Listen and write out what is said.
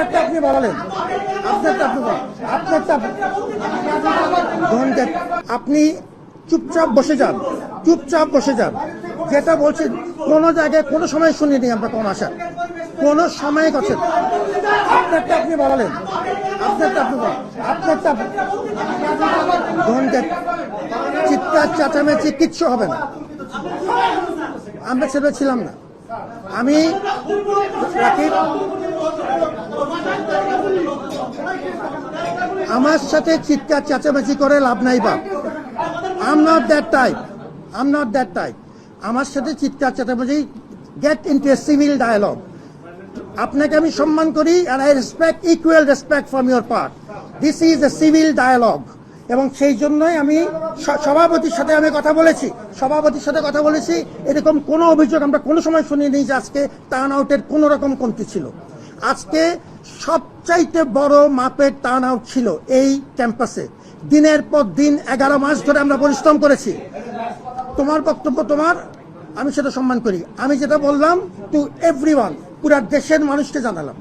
আপনারটা আপনি বলালেন আপনারটা আপনি। আপনারটা আপনি- আপনি চুপচাপ বসে যান। চুপচাপ বসে যান। যেটা বলছি, কোনো জায়গায় কোনো সময় শুনিনি আমরা কোন আশা। কোনো সময় কথা আপনারটা আপনি বলালেন আপনারটা আপনি। আপনারটা get- চিৎকার, চাচামেচি কিচ্ছু হবে না। আমরা সেটা ছিলাম না। আমি রাকিব আমার সাথে চিৎকার, চেঁচামেচি করে লাভ নাই বা am not that type am not that type আমার সাথে চিৎকার, চেঁচামেচি get into a civil dialogue আপনাকে আমি সম্মান করি and I respect equal respect from your part this is a civil dialogue এবং সেই জন্যই আমি সভাপতির সাথে আমি কথা বলেছি। সভাপতির সাথে কথা বলেছি। এরকম কোনো অভিযোগ আমরা কোনো সময় শুনিনি যে আজকে টার্ন আউটের কোনো রকম কমতি ছিল। আজকে সবচাইতে বড় মাপের টার্ন আউট ছিল এই ক্যাম্পাসে দিনের পর দিন এগারো মাস ধরে আমরা পরিশ্রম করেছি। তোমার বক্তব্য তোমার, আমি সেটা সম্মান করি। আমি যেটা বললাম টু এভরিওয়ান পুরা দেশের মানুষকে জানালাম।